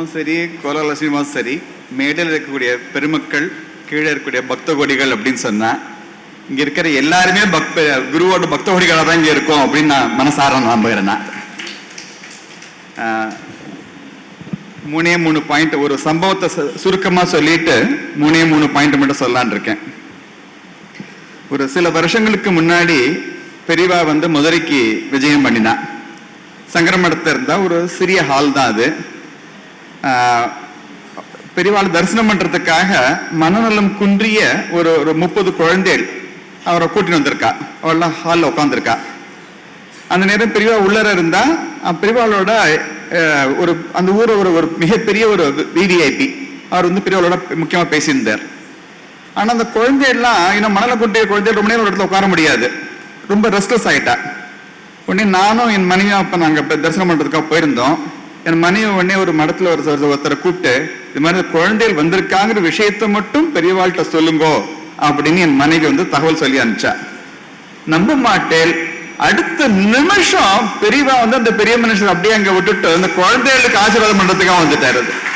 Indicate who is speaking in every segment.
Speaker 1: அம்மாவும் சரி கோலால சரி மேடையில் இருக்கக்கூடிய பெருமக்கள் கீழே இருக்கக்கூடிய பக்த கொடிகள் அப்படின்னு சொன்னா இங்க இருக்கிற எல்லாருமே பக்த குருவோட பக்த கொடிகளாக தான் இங்க இருக்கும் அப்படின்னு நான் மனசார நம்புகிறேன் நான். ஆஹ், மூணே மூணு பாயிண்ட் ஒரு சம்பவத்தை சு- சுருக்கமா சொல்லிட்டு மூணே மூணு பாயிண்ட் மட்டும் சொல்லலான் இருக்கேன். ஒரு சில வருஷங்களுக்கு முன்னாடி பெரியவா வந்து மதுரைக்கு விஜயம் பண்ணினா சங்கரமடத்தில் இருந்தா ஒரு சிறிய ஹால் தான் அது. பெரியவாள் தரிசனம் பண்றதுக்காக மனநலம் குன்றிய ஒரு ஒரு முப்பது குழந்தைகள் அவரை கூட்டிட்டு வந்திருக்கா. அவள்லாம் ஹாலில் உட்காந்துருக்கா அந்த நேரம் பெரியவா உள்ளர இருந்தா பெரியவாளோட ஒரு அந்த ஊர் ஒரு ஒரு மிகப்பெரிய ஒரு விவிஐபி அவர் வந்து பெரியவாளோட முக்கியமாக பேசியிருந்தார். ஆனால் அந்த குழந்தையெல்லாம் இன்னும் மணல குட்டிய குழந்தை ரொம்ப நேரம் ஒரு இடத்துல உட்கார முடியாது. ரொம்ப ரெஸ்ட்லெஸ் ஆகிட்டா உடனே நானும் என் மனைவியும் அப்போ நாங்கள் இப்போ தரிசனம் பண்ணுறதுக்காக போயிருந்தோம். என் மனைவி உடனே ஒரு மடத்துல ஒரு ஒருத்தரை கூப்பிட்டு இது மாதிரி குழந்தைகள் வந்திருக்காங்கிற விஷயத்தை மட்டும் பெரியவாள்கிட்ட சொல்லுங்கோ அப்படின்னு என் மனைவி வந்து தகவல் சொல்லி அனுப்பிச்சா. நம்ப மாட்டேன். அடுத்த நிமிஷம் பெரியவா வந்து அந்த பெரிய மனுஷன் அப்படியே அங்க விட்டுட்டு அந்த குழந்தைகளுக்கு ஆசீர்வாதம் பண்றதுக்காக வந்துட்டாரு அது.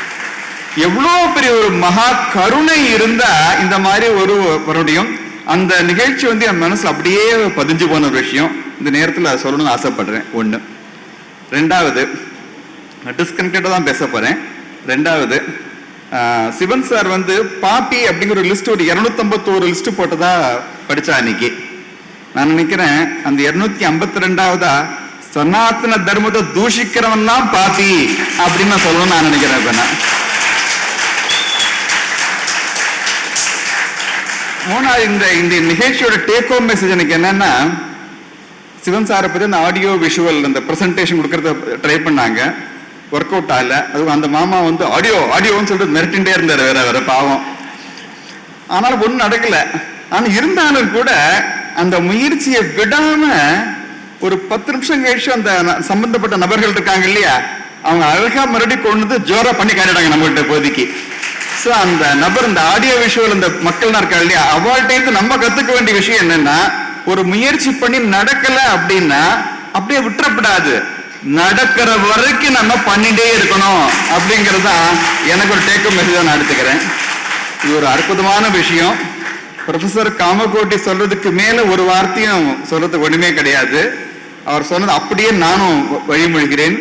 Speaker 1: எவ்வளவு பெரிய ஒரு மகா கருணை இருந்தா இந்த மாதிரி ஒரு மறுபடியும் அந்த நிகழ்ச்சி வந்து என் மனசுல அப்படியே பதிஞ்சு போன ஒரு விஷயம். இந்த நேரத்துல சொல்லணும்னு ஆசைப்படுறேன். ஒண்ணு. ரெண்டாவது டிஸ்கனெக்டடாக தான் பேச போகிறேன் ரெண்டாவது சிவன் சார் வந்து பாப்பி அப்படிங்கிற ஒரு லிஸ்ட் ஒரு இரநூத்தம்பத்தோரு லிஸ்ட் போட்டதா படித்தா அன்னைக்கு. நான் நினைக்கிறேன் அந்த இருநூத்தி ஐம்பத்தி ரெண்டாவதா சனாத்தன தர்மத்தை தூஷிக்கிறவன் தான் பாப்பி அப்படின்னு நான் சொல்லணும்னு நான் நினைக்கிறேன் இப்ப மூணாவது இந்த இந்த நிகழ்ச்சியோட டேக் ஹோம் மெசேஜ் எனக்கு என்னன்னா சிவன் சாரை பற்றி அந்த ஆடியோ விஷுவல் அந்த ப்ரெசன்டேஷன் கொடுக்கறத ட்ரை பண்ணாங்க. ஒர்க் அவுட் ஆகல. அதுவும் அந்த மாமா வந்து ஆடியோ ஆடியோன்னு சொல்லிட்டு மிரட்டின்டே இருந்தார் வேற வேற பாவம். ஆனால் ஒன்றும் நடக்கல. ஆனால் இருந்தாலும் கூட அந்த முயற்சியை விடாம ஒரு பத்து நிமிஷம் கழிச்சு அந்த ந- சம்பந்தப்பட்ட நபர்கள் இருக்காங்க இல்லையா? அவங்க அழகா மறுபடியும் கொண்டு வந்து ஜோரா பண்ணி காட்டிட்டாங்க நம்மகிட்ட இப்போதைக்கு. ஸோ அந்த நபர் இந்த ஆடியோ விஷுவல் இந்த மக்கள்லாம் இருக்கா இல்லையா? அவள்கிட்ட நம்ம கத்துக்க வேண்டிய விஷயம் என்னன்னா ஒரு முயற்சி பண்ணி நடக்கல அப்படின்னா அப்படியே விட்டுறப்படாது. நடக்கிற வரைக்கும் நம்ம பண்ணிட்டே இருக்கணும். அப்படிங்கிறது தான் எனக்கு ஒரு டேக்கம் மெசேஜ் நான் எடுத்துக்கிறேன். இது ஒரு அற்புதமான விஷயம். ப்ரொஃபசர் காமகோட்டி சொல்றதுக்கு மேல ஒரு வார்த்தையும் சொல்றதுக்கு ஒண்ணுமே கிடையாது. அவர் சொன்னது அப்படியே நானும் வ- வழிமொழிகிறேன்.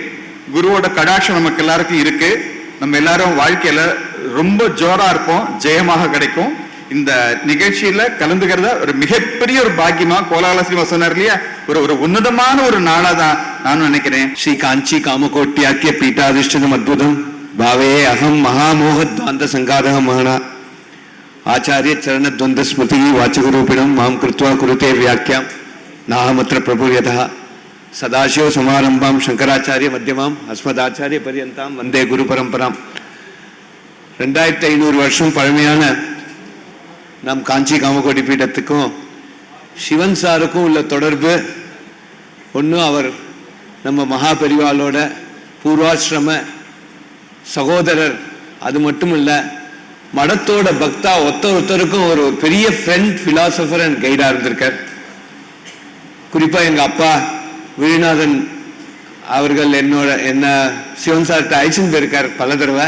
Speaker 1: குருவோட கடாட்சம் நமக்கு எல்லாருக்கும் இருக்கு. நம்ம எல்லாரும் வாழ்க்கையில ரொம்ப ஜோரா இருப்போம். ஜெயமாக கிடைக்கும். இந்த நிகழ்ச்சியில கலந்துக்கிறத ஒரு மிகப்பெரிய ஒரு பாக்கியமா கோலாலசிமா சொன்னார் இல்லையா? ஒரு ஒரு உன்னதமான ஒரு நாளா தான் நான் நினைக்கிறேன்
Speaker 2: ஸ்ரீ காஞ்சி காமகோட்டியாக்கிய பீட்டாதிஷ்டனம் அற்புதம் பாவே அகம் மகாமோகத்வாந்த சங்காதக மகனா ஆச்சாரிய சரணத்வந்த ஸ்மிருதி வாச்சகரூபிணம் மாம் கிருத்வா குருத்தே வியாக்கியாம் நாகமத்திர பிரபுரியதா சதாசிவ சமாரம்பாம் சங்கராச்சாரிய மத்தியமாம் அஸ்மதாச்சாரிய பரியந்தாம் வந்தே குரு பரம்பராம் ரெண்டாயிரத்தி ஐநூறு வருஷம் பழமையான நம் காஞ்சி காமகோடி பீடத்துக்கும் சிவன் சாருக்கும் உள்ள தொடர்பு ஒன்று அவர் நம்ம மகா பெரிவாளோட பூர்வாசிரம சகோதரர். அது மட்டும் இல்லை மடத்தோட பக்தா ஒத்த ஒருத்தருக்கும் ஒரு பெரிய ஃப்ரெண்ட் ஃபிலாசபர் அண்ட் கைடாக இருந்திருக்கார். குறிப்பாக எங்கள் அப்பா விழுநாதன் அவர்கள் என்னோட என்ன சிவன் சார்கிட்ட அழைச்சின்னு போயிருக்கார் பல தடவை.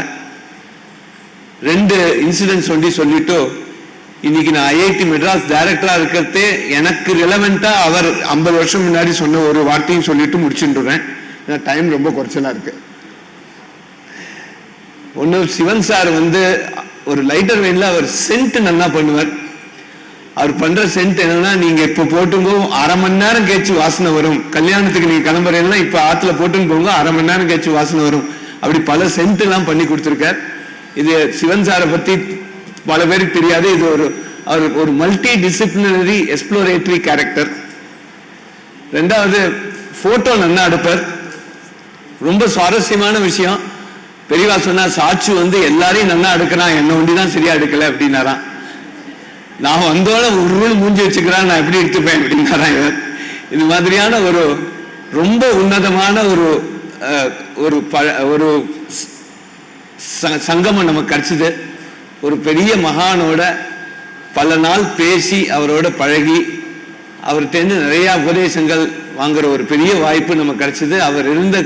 Speaker 2: ரெண்டு இன்சிடென்ட்ஸ் ஒண்டி சொல்லிட்டு இன்னைக்கு நான் ஐஐடி மெட்ராஸ் டைரக்டரா இருக்கிறது எனக்கு ரிலவெண்டா அவர் ஐம்பது வருஷம் முன்னாடி சொன்ன ஒரு வார்த்தையும் சொல்லிட்டு முடிச்சுட்டுறேன் ஏன்னா டைம் ரொம்ப குறைச்சலா இருக்கு. ஒன்று சிவன் சார் வந்து ஒரு லைட்டர் வெயின்ல அவர் சென்ட் நல்லா பண்ணுவார். அவர் பண்ற சென்ட் என்னன்னா நீங்க இப்ப போட்டுங்கோ அரை மணி நேரம் கேச்சு வாசனை வரும். கல்யாணத்துக்கு நீங்க கிளம்புறீங்கன்னா இப்ப ஆத்துல போட்டுன்னு போங்க அரை மணி நேரம் கேச்சு வாசனை வரும். அப்படி பல சென்ட் எல்லாம் பண்ணி கொடுத்துருக்கார். இது சிவன் சாரை பத்தி பல பேருக்கு தெரியாது. இது ஒரு அவர் ஒரு மல்டி டிசிப்ளினரி எக்ஸ்ப்ளோரேட்டரி கேரக்டர் ரெண்டாவது போட்டோ நல்லா எடுப்பார். ரொம்ப சுவாரஸ்யமான விஷயம். பெரியவா சொன்னா சாட்சி வந்து எல்லாரையும் நல்லா எடுக்கிறான் என்ன ஒண்டி தான் சரியா எடுக்கல அப்படின்னாராம். நான் வந்தோட உருள் மூஞ்சி வச்சுக்கிறான் நான் எப்படி எடுத்துப்பேன் அப்படின்னாராம் இவர். இது மாதிரியான ஒரு ரொம்ப உன்னதமான ஒரு ஒரு ப- ஒரு ச- சங்கமம் நமக்கு கிடைச்சது. ஒரு பெரிய மகானோட பல நாள் பேசி அவரோட பழகி அவர்கிட்டேருந்து நிறைய உபதேசங்கள் வாங்குற ஒரு பெரிய வாய்ப்பு நமக்கு கிடைச்சது. அவர் இருந்த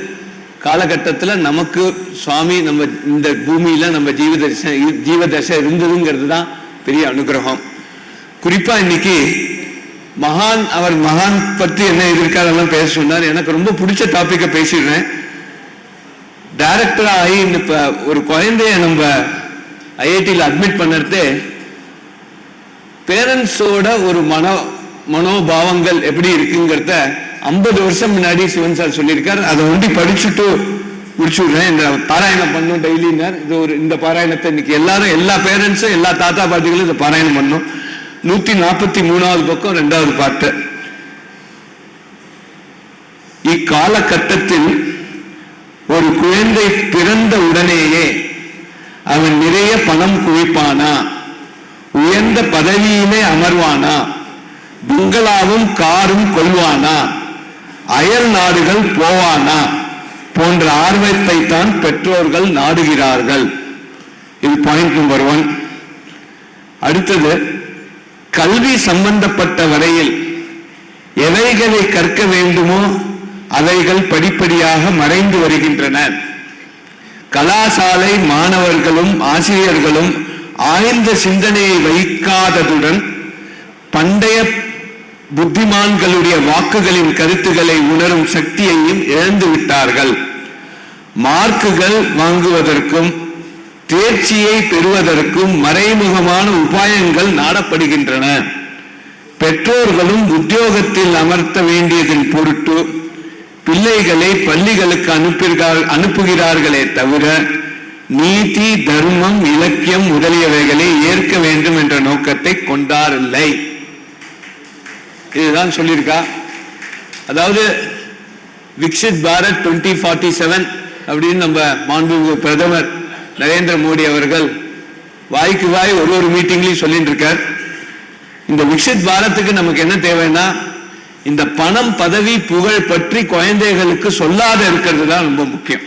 Speaker 2: காலகட்டத்தில் நமக்கு சுவாமி நம்ம இந்த பூமியில நம்ம ஜீவ தரிசனம் ஜீவ இருந்ததுங்கிறது தான் பெரிய அனுகிரகம். குறிப்பா இன்னைக்கு மகான் அவர் மகான் பற்றி என்ன எதிர்காலெல்லாம் பேச சொன்னார். எனக்கு ரொம்ப பிடிச்ச டாப்பிக்கை பேசிடுறேன். டைரக்டராக ஆகி இப்போ ஒரு குழந்தைய நம்ம ஐஐடியில் அட்மிட் பண்ணுறது பேரண்ட்ஸோட ஒரு மனோ மனோபாவங்கள் எப்படி இருக்குங்கிறத ஐம்பது வருஷம் முன்னாடி சிவன் சார் சொல்லியிருக்கார். அதை ஒண்டி படிச்சுட்டு முடிச்சு விடுறேன் இந்த பாராயணம் பண்ணும் டெய்லினார் இது ஒரு இந்த பாராயணத்தை இன்னைக்கு எல்லாரும் எல்லா பேரண்ட்ஸும் எல்லா தாத்தா பாட்டிகளும் இந்த பாராயணம் பண்ணும். நூத்தி நாற்பத்தி மூணாவது பக்கம் ரெண்டாவது பாட்டு. இக்காலகட்டத்தில் ஒரு குழந்தை பிறந்த உடனேயே அவன் நிறைய பணம் குவிப்பானா? உயர்ந்த பதவியிலே அமர்வானா? பங்களாவும் காரும் கொள்வானா? அயல் நாடுகள் போவானா? போன்ற ஆர்வத்தை தான் பெற்றோர்கள் நாடுகிறார்கள். இது பாயிண்ட் நம்பர் ஒன் அடுத்தது கல்வி சம்பந்தப்பட்ட வரையில் எவைகளை கற்க வேண்டுமோ அவைகள் படிப்படியாக மறைந்து வருகின்றன. கலாசாலை மாணவர்களும் ஆசிரியர்களும் ஆழ்ந்த சிந்தனையை வைக்காததுடன் பண்டைய புத்திமான்களுடைய வாக்குகளின் கருத்துக்களை உணரும் சக்தியையும் இழந்து விட்டார்கள். மார்க்குகள் வாங்குவதற்கும் தேர்ச்சியை பெறுவதற்கும் மறைமுகமான உபாயங்கள் நாடப்படுகின்றன. பெற்றோர்களும் உத்தியோகத்தில் அமர்த்த வேண்டியதன் பொருட்டு பிள்ளைகளை பள்ளிகளுக்கு அனுப்புகிறார் அனுப்புகிறார்களே தவிர நீதி தர்மம் இலக்கியம் முதலியவைகளை ஏற்க வேண்டும் என்ற நோக்கத்தை கொண்டாரில்லை. இதுதான் சொல்லியிருக்கா? அதாவது Viksit Bharat twenty forty seven அப்படின்னு நம்ம மாண்புமிகு பிரதமர் நரேந்திர மோடி அவர்கள் வாய்க்கு வாய் ஒரு ஒரு மீட்டிங்லையும் சொல்லிட்டு இருக்கார். இந்த விக்ஷித் பாரத்துக்கு நமக்கு என்ன தேவைன்னா இந்த பணம் பதவி புகழ் பற்றி குழந்தைகளுக்கு சொல்லாத இருக்கிறது தான் ரொம்ப முக்கியம்.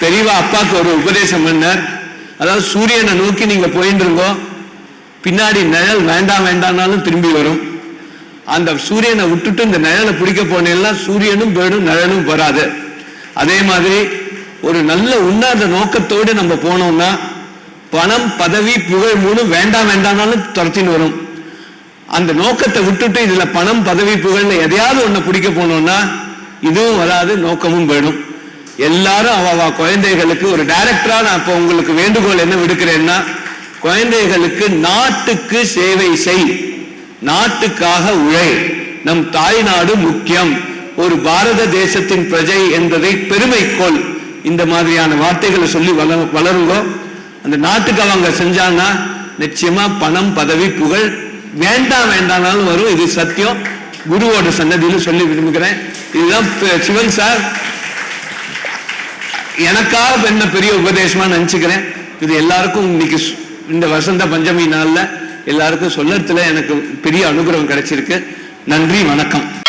Speaker 2: பெரியவா அப்பாவுக்கு ஒரு உபதேசம் பண்ணார். அதாவது சூரியனை நோக்கி நீங்க போயிட்டு இருங்கோ பின்னாடி நிழல் வேண்டாம் வேண்டாம்னாலும் திரும்பி வரும். அந்த சூரியனை விட்டுட்டு இந்த நிழலை பிடிக்க போனேன்னா சூரியனும் போயிடும் நிழலும் வராது. அதே மாதிரி ஒரு நல்ல உண்ணாத நோக்கத்தோடு நம்ம போனோம்னா பணம் பதவி புகழ் மூணு வேண்டாம் வேண்டாம்னாலும் துரத்தின்னு வரும். அந்த நோக்கத்தை விட்டுட்டு இதுல பணம் பதவி புகழ் எதையாவது ஒண்ணு பிடிக்க போனோம்னா இதுவும் வராது நோக்கமும் போயிடும் எல்லாரும் அவ குழந்தைகளுக்கு ஒரு டைரக்டரா நான் இப்போ உங்களுக்கு வேண்டுகோள் என்ன விடுக்கிறேன்னா குழந்தைகளுக்கு நாட்டுக்கு சேவை செய் நாட்டுக்காக உழை. நம் தாய்நாடு முக்கியம். ஒரு பாரத தேசத்தின் பிரஜை என்பதை பெருமை கொள் இந்த மாதிரியான வார்த்தைகளை சொல்லி வள வளருங்கோ. அந்த நாட்டுக்கு அவங்க செஞ்சாங்கன்னா நிச்சயமா பணம் பதவி புகழ் வேண்டாம் வேண்டாம்னாலும் வரும். இது சத்தியம். குருவோட சன்னதியில் சொல்லி விரும்புகிறேன். இதுதான் சிவன் சார். எனக்காக என்ன பெரிய உபதேசமா நினைச்சுக்கிறேன். இது எல்லாருக்கும் இன்னைக்கு இந்த வசந்த பஞ்சமி நாளில் எல்லாருக்கும் சொல்லறதுல எனக்கு பெரிய அனுகிரகம் கிடைச்சிருக்கு. நன்றி வணக்கம்.